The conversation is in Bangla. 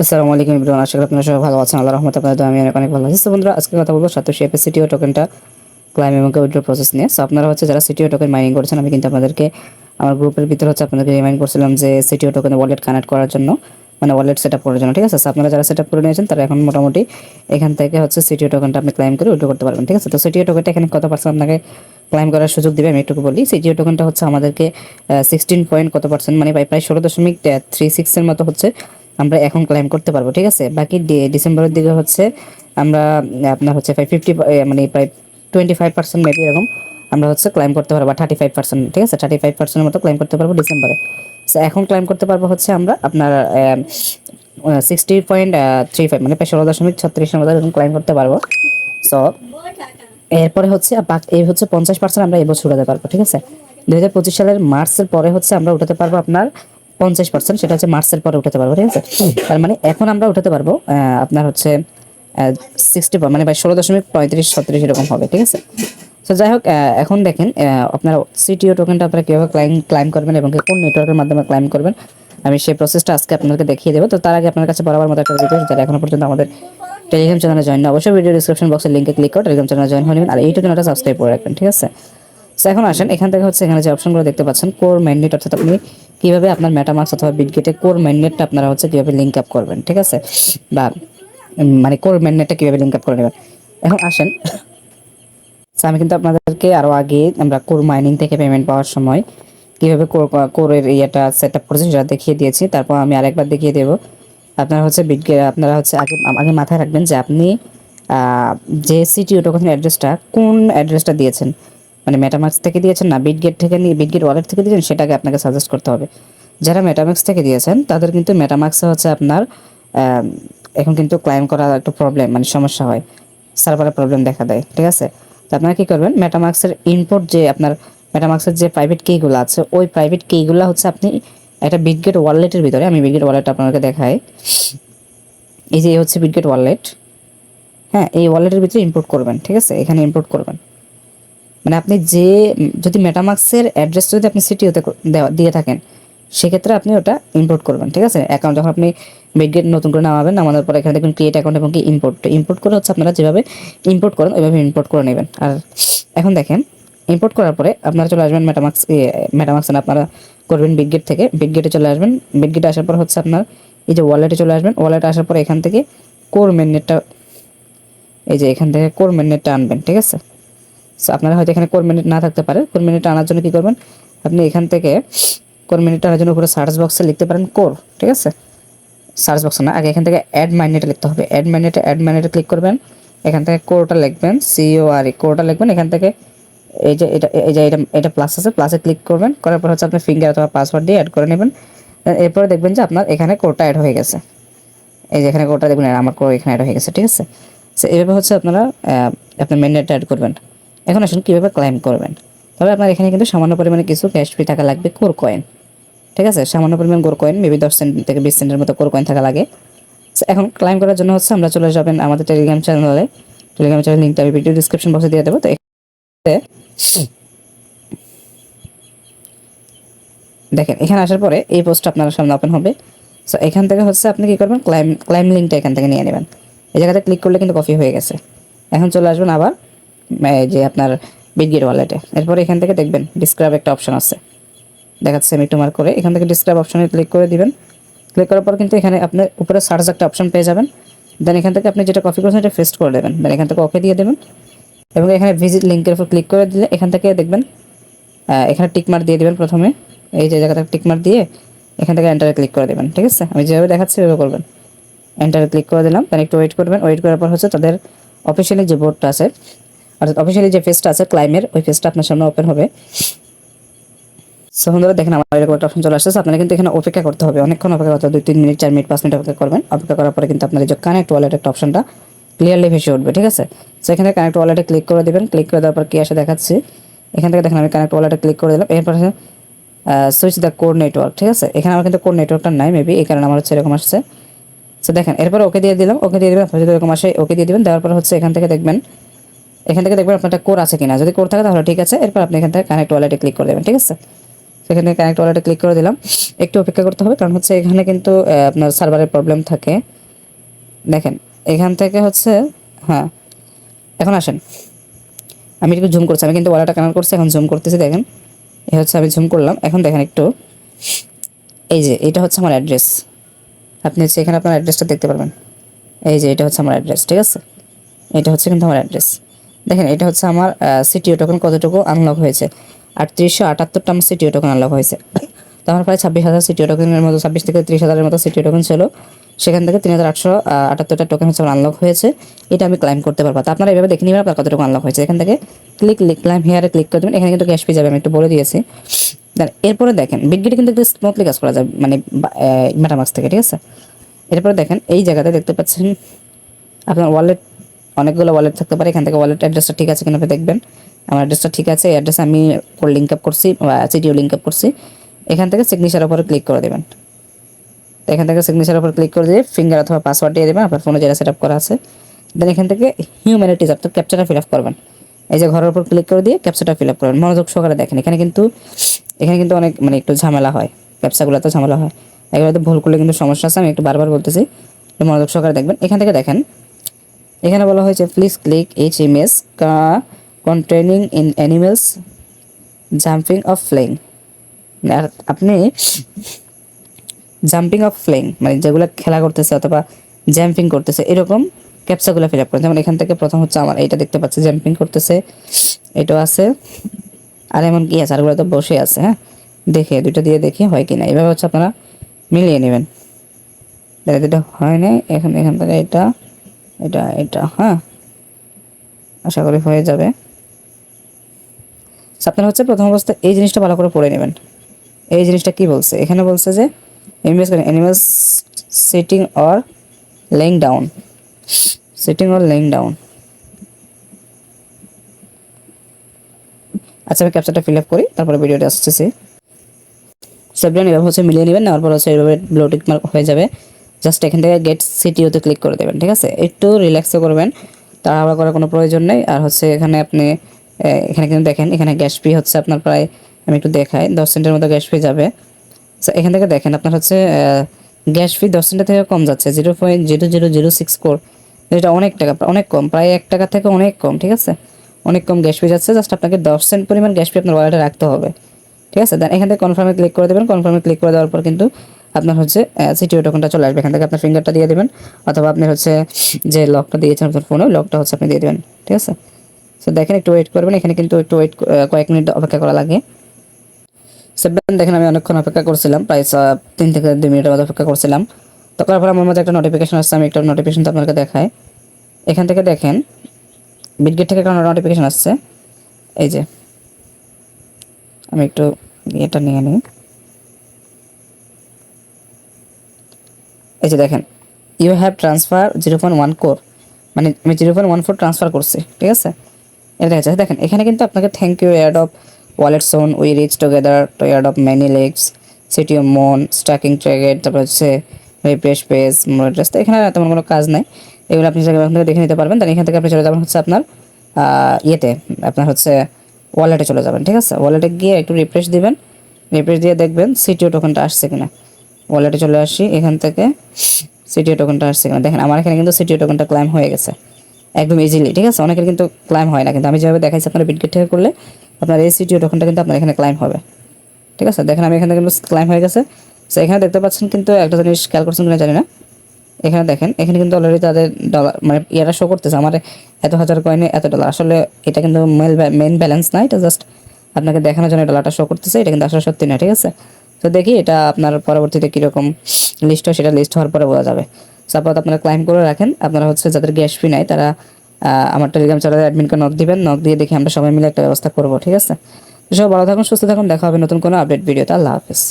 আসসালামু আলাইকুম ইব্রাহিম আশা করি আপনারা সবাই ভালো আছেন। আল্লাহ রহমত আপনাদের আমি অনেক অনেক ভালো আছি। তো বন্ধুরা, আজকে কথা বলব সাতোশি এপে সিটিও টোকেনটা ক্লাইম এবং উইড্রো প্রসেস নিয়ে। সো আপনারা হচ্ছে যারা সিটিও টোকেন মাইনিং করেছেন, আমি কিন্তু আপনাদেরকে আমার গ্রুপের ভিতরে হচ্ছে আপনাদেরকে রিমাইন্ড করছিলাম যে সিটিও টোকেন ওয়ালেট কানেক্ট করার জন্য মানে ওয়ালেট সেট করার জন্য, ঠিক আছে? So, আপনারা যারা সেট করে নিয়েছেন, তারা এখন মোটামুটি এখান থেকে হচ্ছে সিটিও টোকেনটা আপনি ক্লাইম করে উইড্রো করতে পারবেন, ঠিক আছে? তো সিটিও টোকেনটা এখানে কত পার্সেন্ট আপনাকে ক্লাইম করার সুযোগ দিবে? আমি একটু বলি, সিটিও টোকেনটা হচ্ছে আমাদেরকে সিক্সটিন পয়েন্ট কত পার্সেন্ট মানে প্রায় প্রায় ষোলো দশমিক থ্রি সিক্সের মতো হচ্ছে আমরা এখন ক্লাইম করতে পারব, ঠিক আছে? বাকি ডিসেম্বরের দিকে হচ্ছে আমরা, আপনার হচ্ছে প্রায় ফিফটি মানে প্রায় টোয়েন্টি ফাইভ পার্সেন্ট মেবি এরকম আমরা হচ্ছে ক্লাইম করতে পারব থার্টি ফাইভ পার্সেন্ট ঠিক আছে? থার্টি ফাইভ পার্সেন্টের মতো ক্লাইম করতে পারব ডিসেম্বরে। সো এখন ক্লাইম করতে পারব হচ্ছে আমরা আপনার সিক্সটি পয়েন্ট থ্রি ফাইভ মানে ষোলো দশমিক ছত্রিশের মতো এরকম ক্লাইম করতে পারব। সো এরপরে হচ্ছে এই হচ্ছে পঞ্চাশ পার্সেন্ট আমরা এবছর উঠাতে পারব, ঠিক আছে? দুই হাজার পঁচিশ সালের মার্চের পরে হচ্ছে আমরা উঠাতে পারব আপনার পঞ্চাশ পার্সেন্ট সেটা হচ্ছে মার্চের পরে উঠাতে পারব ঠিক আছে? তার মানে এখন আমরা উঠাতে পারব আপনার হচ্ছে সিক্সটি মানে প্রায় ষোলো দশমিক পঁয়ত্রিশ ছত্রিশ এরকম হবে ঠিক আছে? তো যাই হোক এখন দেখেন আপনারা সিটিও টোকেনটা আপনারা কীভাবে ক্লাইম ক্লাইম করবেন এবং কোন নেটওয়ার্কের মাধ্যমে ক্লাইম করবেন আমি সেই প্রসেসটা আজকে আপনাদেরকে দেখিয়ে দেবো। তো তার আগে আপনার কাছে বরাবর মতো একটা রিকোয়েস্ট যারা এখনও পর্যন্ত আমাদের টেলিগ্রাম চ্যানেলে জয়েন অবশ্যই ভিডিও ডিসক্রিপশন বক্সের লিঙ্কে ক্লিক করে টেলিগ্রাম চ্যানেলে জয়েন হয়ে নেবেন। আর ইউটিউব চ্যানেলটা সাবস্ক্রাইব করে রাখবেন ঠিক আছে? সো এখন আসেন, এখান থেকে হচ্ছে এখানে যে অপশনগুলো দেখতে পাচ্ছেন কোর ম্যান্ডেট অর্থাৎ আপনি কীভাবে আপনার মেটামার্কস অথবা বিটগেটে কোর ম্যান্ডেটটা আপনারা হচ্ছে কীভাবে লিঙ্ক আপ করবেন, ঠিক আছে? বা মানে কোর ম্যান্ডেটটা কীভাবে লিঙ্ক আপ করে নেবেন। এখন আসেন আমি কিন্তু আপনাদেরকে আরও আগে আমরা কোর মাইনিং থেকে পেমেন্ট পাওয়ার সময় কীভাবে কোর কোরের ইয়েটা সেট আপ করেছি সেটা দেখিয়ে দিয়েছি। তারপর আমি আরেকবার দেখিয়ে দেবো, আপনারা হচ্ছে বিটগে আপনারা হচ্ছে আগে আগে মাথায় রাখবেন যে আপনি যে সিটিও টোকেন অ্যাড্রেসটা কোন অ্যাড্রেসটা দিয়েছেন। মানে মেটামাক্স থেকে দিয়েছেন না বিটগেট থেকে নিয়ে বিটগেট ওয়ালেট থেকে দিয়েছেন, সেটাকে আপনাকে সাজেস্ট করতে হবে। যারা মেটামাক্স থেকে দিয়েছেন, তাদের কিন্তু মেটামাক্সে হচ্ছে আপনার এখন কিন্তু ক্লাইম করা একটু প্রবলেম মানে সমস্যা হয় সার্ভারের প্রবলেম দেখা দেয়, ঠিক আছে? তো আপনারা কি করবেন মেটামাক্সের ইনপুট যে আপনার মেটামাক্সের যে প্রাইভেট কিগুলো আছে, ওই প্রাইভেট কিগুলো হচ্ছে আপনি একটা বিটগেট ওয়ালেটের ভিতরে, আমি বিটগেট ওয়ালেট আপনাকে দেখাই। এই যে হচ্ছে বিটগেট ওয়ালেট হ্যাঁ এই ওয়ালেটের ভিতরে ইনপুট করবেন, ঠিক আছে? এখানে ইনপুট করবেন। মানে আপনি যে, যদি মেটামাক্সের অ্যাড্রেস যদি আপনি সিটি সিটিওতে দিয়ে থাকেন, সেক্ষেত্রে আপনি ওটা ইম্পোর্ট করবেন, ঠিক আছে? অ্যাকাউন্ট যখন আপনি বিটগেট নতুন করে নামাবেন, নামানোর পর এখানে দেখবেন ক্রিয়েট অ্যাকাউন্ট এবং কি ইম্পোর্ট ইম্পোর্ট করে হচ্ছে আপনারা যেভাবে ইম্পোর্ট করেন, ওইভাবে ইম্পোর্ট করে নেবেন। আর এখন দেখেন ইম্পোর্ট করার পরে আপনারা চলে আসবেন মেটামাক্স মেটামাক্স আপনারা করবেন বিটগেট থেকে। বিটগেটে চলে আসবেন। বিটগেটে আসার পর হচ্ছে আপনার এই যে ওয়ালেটে চলে আসবেন। ওয়ালেটে আসার পর এখান থেকে কোর মেননেটটা এই যে এখান থেকে কোর মেননেটটা আনবেন, ঠিক আছে? আপনারা হয়তো এখানে কোর মিনিট না থাকতে পারে। কোর মিনিট আনার জন্য কি করবেন? আপনি এখান থেকে কোর মিনিট আনার জন্য উপরে সার্চ বক্সে লিখতে পারেন কোর ঠিক আছে? সার্চ বক্সে না, আগে এখান থেকে অ্যাড মাইনেটে লিখতে হবে। অ্যাড মাইনেটে অ্যাড মাইনেটে ক্লিক করবেন। এখান থেকে কোরটা লিখবেন সিও আর কোরটা লিখবেন। এখান থেকে এই যে এটা, এই যে এটা এটা প্লাস আছে প্লাসে ক্লিক করবেন। করার পর হচ্ছে আপনি ফিঙ্গার অথবা পাসওয়ার্ড দিয়ে অ্যাড করে নেবেন। এরপরে দেখবেন যে আপনার এখানে কোডটা অ্যাড হয়ে গেছে। এই যে এখানে কোডটা দেখবেন, আমার কোড এখানে অ্যাড হয়ে গেছে, ঠিক আছে? সো এইভাবে হচ্ছে আপনারা আপনার মেননেটটা অ্যাড করবেন। এখন আসুন কীভাবে ক্লাইম করবেন? তবে আপনার এখানে কিন্তু সামান্য পরিমাণে কিছু ক্যাশ ফি টাকা লাগবে কোর কয়েন ঠিক আছে? সামান্য পরিমাণ কোর কয়েন মেবি দশ সেন্ট থেকে বিশ সেন্টের মতো কোর কয়েন থাকা লাগে। এখন ক্লাইম করার জন্য হচ্ছে আমরা চলে যাবেন আমাদের টেলিগ্রাম চ্যানেলে টেলিগ্রাম চ্যানেল লিঙ্কটা আমি ভিডিও ডিসক্রিপশন বক্সে দিয়ে দেবো। তো দেখেন, এখানে আসার পরে এই পোস্টটা আপনার সামনে ওপেন হবে। সো এখান থেকে হচ্ছে আপনি কি করবেন? ক্লাইম ক্লাইম লিঙ্কটা এখান থেকে নিয়ে নেবেন। এই জায়গাতে ক্লিক করলে কিন্তু কপি হয়ে গেছে। এখন চলে আসবেন আবার যে আপনার বিটগেট ওয়ালেটে এরপর এখান থেকে দেখবেন ডিসক্রাইব একটা অপশন আছে। দেখাচ্ছে আমি একটু মার্ক করে, এখান থেকে ডিসক্রাইব অপশনে ক্লিক করে দিবেন। ক্লিক করার পর কিন্তু এখানে আপনি উপরে সার্চ একটা অপশন পেয়ে যাবেন। দেন এখান থেকে আপনি যেটা কপি করেছেন, এটা ফেস্ট করে দেবেন দেন এখান থেকে ওকে দিয়ে দেবেন। এবং এখানে ভিজিট লিঙ্কের উপর ক্লিক করে দিলে এখান থেকে দেখবেন এখানে টিকমার দিয়ে দেবেন প্রথমে। এই যে জায়গাটা টিকমার দিয়ে এখান থেকে এন্টারে ক্লিক করে দেবেন, ঠিক আছে? আমি যেভাবে দেখাচ্ছি সেভাবে করবেন। এন্টারে ক্লিক করে দিলাম তার একটু ওয়েট করবেন। ওয়েট করার পর হচ্ছে তাদের অফিসিয়ালি যে বোর্ডটা আছে অর্থাৎ অফিসিয়ালি যে পেজটা আছে ক্লাইমের ওই পেজটা আপনার সামনে ওপেন হবে। সো দেখেন আমার এরকম একটা অপশন চলে আসছে আপনারা কিন্তু এখানে অপেক্ষা করতে হবে। অনেকক্ষণ অপেক্ষা করতে হবে। দুই, তিন মিনিট, চার মিনিট, পাঁচ মিনিট অপেক্ষা করবেন। অপেক্ষা করার পরে কিন্তু আপনার যে কানেক্ট ওয়ালেট একটা অপশনটা ক্লিয়ারলি ভেসে উঠবে, ঠিক আছে? সো এখানে কানেক্ট ওয়ালেটে ক্লিক করে দেবেন। ক্লিক করে দেওয়ার পর কি আসে দেখাচ্ছি? এখান থেকে দেখেন আমি কানেক্ট ওয়ালেটে ক্লিক করে দিলাম। এরপর সুইচ দ্য কোড নেটওয়ার্ক ঠিক আছে? এখানে আমার কিন্তু কোড নেটওয়ার্কটা নাই মেবি এই কারণে আমার হচ্ছে এরকম আসছে। সো দেখেন, এরপর ওকে দিয়ে দিলাম। ওকে দিয়ে দিবেন। আপনার যদি এরকম আসে, ওকে দিয়ে দিবেন। দেওয়ার পর হচ্ছে এখান থেকে দেখবেন এখান থেকে দেখবেন আপনার একটা কোর আছে কিনা। যদি কোর থাকে তাহলে ঠিক আছে, এরপর আপনি এখান থেকে কানেক্ট ওয়ালেটে ক্লিক করে দেবেন, ঠিক আছে? সেখানে কানেক্ট ওয়ালেটে ক্লিক করে দিলাম। একটু অপেক্ষা করতে হবে, কারণ হচ্ছে এখানে কিন্তু আপনার সার্ভারের প্রবলেম থাকে। দেখেন, এখান থেকে হচ্ছে হ্যাঁ এখন আসেন। আমি একটু জুম করছি, আমি কিন্তু ওয়ালেটটা কানেক্ট করছি, এখন জুম করতেছি, দেখেন। এ হচ্ছে আমি জুম করলাম, এখন দেখেন একটু। এই যে, এটা হচ্ছে আমার অ্যাড্রেস আপনি হচ্ছে এখানে আপনার অ্যাড্রেসটা দেখতে পারবেন। এই যে, এটা হচ্ছে আমার অ্যাড্রেস ঠিক আছে? এটা হচ্ছে কিন্তু আমার অ্যাড্রেস দেখেন, এটা হচ্ছে আমার সিটিও টোকেন কতটুকু আনলক হয়েছে। আটত্রিশশো আটাত্তরটা আমার সিটিও টোকেন আনলক হয়েছে। তো আমার প্রায় ছাব্বিশ হাজার সিটিও টোকেনের মতো, ছাব্বিশ থেকে ত্রিশ হাজারের মতো সিটিও টোকেন ছিল। সেখান থেকে তিন হাজার আটশো আটাত্তরটা টোকেন হচ্ছে আনলক হয়েছে। এটা আমি ক্লাইম করতে পারব। তো আপনারা এভাবে দেখে নেবেন আপনার কতটুকু আনলক হয়েছে। এখান থেকে ক্লিক ক্লাইম হেয়ারে ক্লিক করে দেবেন। এখানে কিন্তু ক্যাশ পেয়ে যাবে আমি একটু বলে দিয়েছি। এরপরে দেখেন বিগগেটে কিন্তু একটু স্মুথলি কাজ করা যায় মানে মেটামাক্স থেকে, ঠিক আছে? এরপরে দেখেন, এই জায়গাতে দেখতে পাচ্ছেন আপনার ওয়ালেট অনেকগুলো ওয়ালেট থাকতে পারে, এখান থেকে ওয়ালেট অ্যাড্রেসটা ঠিক আছে কিনা দেখবেন। আমার অ্যাড্রেসটা ঠিক আছে এই অ্যাড্রেস আমি লিঙ্ক আপ করছি সিটিও লিঙ্ক আপ করছি। এখান থেকে সিগনেচার উপরে ক্লিক করে দেবেন। তো এখান থেকে সিগনেচার উপর ক্লিক করে দিয়ে ফিঙ্গার অথবা পাসওয়ার্ড দিয়ে দেবেন, আপনার ফোনে যেটা সেট আপ করা আছে। দেন এখান থেকে হিউম্যানিটিজ অর্থাৎ ক্যাপচারটা ফিল আপ করবেন। এই যে ঘরের উপর ক্লিক করে দিয়ে ক্যাপচারটা ফিল আপ করবেন। মনোযোগ সহকারে দেখেন, এখানে কিন্তু এখানে কিন্তু অনেক মানে একটু ঝামেলা হয়। ক্যাপচাগুলোতে ঝামেলা হয়। এগুলোতে ভুল করলে কিন্তু সমস্যা আছে, আমি একটু বারবার বলতেছি। মনোযোগ সহকারে দেখবেন। এখান থেকে দেখেন এখানে বলা হয়েছে please click each image containing in animals jumping off ফ্লেং আপনি জাম্পিং অফ ফ্লেং মানে যেগুলো খেলা করতেছে অথবা জাম্পিং করতেছে, এরকম ক্যাপচাগুলো ফিল আপ করেন। যেমন এখান থেকে প্রথম হচ্ছে আমার এইটা দেখতে পাচ্ছি জাম্পিং করতেছে, এটাও আছে। আর এমন কি আছে, আরগুলো তো বসে আছে হ্যাঁ? দেখে, দুইটা দিয়ে দেখি হয় কি না। এভাবে হচ্ছে আপনারা মিলিয়ে নেবেন। যেটা হয় নাই, এখন এখান থেকে এটা এটা এটা হ্যাঁ। আশা করি হয়ে যাবে। আপনারা হচ্ছে প্রথম অবস্থায় এই জিনিসটা ভালো করে পড়ে নেবেন। এই জিনিসটা কি বলছে? এখানে বলছে যে ইনভেস্ট করেন animals sitting or laying down sitting or laying down আচ্ছা আমি ক্যাপচারটা ফিল আপ করি, তারপরে ভিডিওটা আসতেছি। সেভেন এভাবে হচ্ছে মিলিয়ে নেবেন, নেওয়ার পর হচ্ছে এভাবে ব্লোটিক মার্ক হয়ে যাবে। জাস্ট এখান থেকে গেট সিটিওতে ক্লিক করে দেবেন, ঠিক আছে? একটু রিল্যাক্সও করবেন, তাড়াহুড়া করার কোনো প্রয়োজন নেই। আর হচ্ছে এখানে আপনি এখানে কিন্তু দেখেন, এখানে গ্যাস ফি হচ্ছে আপনার প্রায়, আমি একটু দেখাই, দশ সেন্টের মতো গ্যাস ফি যাবে। এখান থেকে দেখেন আপনার হচ্ছে গ্যাস ফি দশ সেন্টের থেকে কম যাচ্ছে zero point zero zero zero six core এটা অনেক টাকা, অনেক কম, প্রায় এক টাকা থেকে অনেক কম, ঠিক আছে? অনেক কম গ্যাস ফি যাচ্ছে জাস্ট আপনাকে দশ সেন্ট পরিমাণ গ্যাস ফি আপনার ওয়ালেটে রাখতে হবে, ঠিক আছে? দেন এখান থেকে কনফার্মে ক্লিক করে দেবেন কনফার্মে ক্লিক করে দেওয়ার পর কিন্তু আপনার হচ্ছে সিটিও টোকনটা চলে আসবে এখান থেকে আপনার ফিঙ্গারটা দিয়ে দেবেন, অথবা আপনি হচ্ছে যে লকটা দিয়েছেন আপনার ফোনে লকটা হচ্ছে আপনি দিয়ে দেবেন, ঠিক আছে? সো দেখেন একটু ওয়েট করবেন, এখানে কিন্তু একটু ওয়েট কয়েক মিনিট অপেক্ষা করা লাগে। সেভেন দেখেন আমি অনেকক্ষণ অপেক্ষা করছিলাম, প্রায় তিন থেকে দুই মিনিটের মতো অপেক্ষা করছিলাম। তো করার পর আমার মধ্যে একটা নোটিফিকেশন আসছে, আমি একটা নোটিফিকেশনটা আপনাকে দেখাই। এখান থেকে দেখেন বিটগেট থেকে একটা নোটিফিকেশন আসছে। এই যে, আমি একটু এটা নিয়ে নিই। এই যে দেখেন you have transfer zero point one core মানে আমি zero point one four transfer করছি, ঠিক আছে? এটা দেখা যাচ্ছে। দেখেন, এখানে কিন্তু আপনাকে thank you add of wallet soon we reach together to add of many legs city of মন স্ট্যাকিং ট্রেগেট তারপর হচ্ছে রিপ্রেস পেজ মোড্রেস তো এখানে তেমন কোনো কাজ নাই। এগুলো আপনি থেকে দেখে নিতে পারবেন। তাহলে এখান থেকে আপনি চলে যাবেন হচ্ছে আপনার ইয়েতে, আপনার হচ্ছে ওয়ালেটে চলে যাবেন, ঠিক আছে? ওয়ালেটে গিয়ে একটু রিফ্রেশ দিবেন রিফ্রেশ দিয়ে দেখবেন সিটিও টোকেনটা আসছে কিনা। ওয়ালেটে চলে আসি, এখান থেকে সিটিও টোকেনটা আসছে কিনা দেখেন, আমার এখানে কিন্তু সিটিও টোকেনটা ক্লাইম হয়ে গেছে। একদম ইজিলি ঠিক আছে? অনেকের কিন্তু ক্লাইম হয় না, কিন্তু আমি যেভাবে দেখাইছি আপনার বিটগেট থেকে করলে আপনার এই সিটিও টোকেনটা কিন্তু আপনার এখানে ক্লাইম হবে। ঠিক আছে? দেখেন, আমি এখানে কিন্তু ক্লাইম হয়ে গেছে। সো এখানে দেখতে পাচ্ছেন কিন্তু একটা জিনিস খেয়াল করছেন কিনা জানি না। এখানে দেখেন, এখানে কিন্তু অলরেডি তাদের ডলার মানে ইয়ারা শো করতেছে, আমার এত হাজার কয়েনে এত ডলার আসলে এটা কিন্তু মেল মেন ব্যালেন্স না, এটা জাস্ট আপনাকে দেখানোর জন্য ডলারটা শো করতেছে, এটা কিন্তু আসলে সত্যি না, ঠিক আছে? তো দেখি এটা আপনার পরবর্তীতে কীরকম লিস্ট হয়, সেটা লিস্ট হওয়ার পরে বোঝা যাবে। সাপোজ আপনারা ক্লাইম করে রাখেন, আপনারা হচ্ছে যাদের গ্যাস ফি নাই, তারা আমার টেলিগ্রাম চ্যানেলে অ্যাডমিনকে নক দিবেন নক দিয়ে দেখি আমরা সবাই মিলে একটা ব্যবস্থা করব, ঠিক আছে? সব ভালো থাকুন, সুস্থ থাকুন, দেখা হবে নতুন কোনো আপডেট ভিডিওতে আল্লাহ হাফিজ।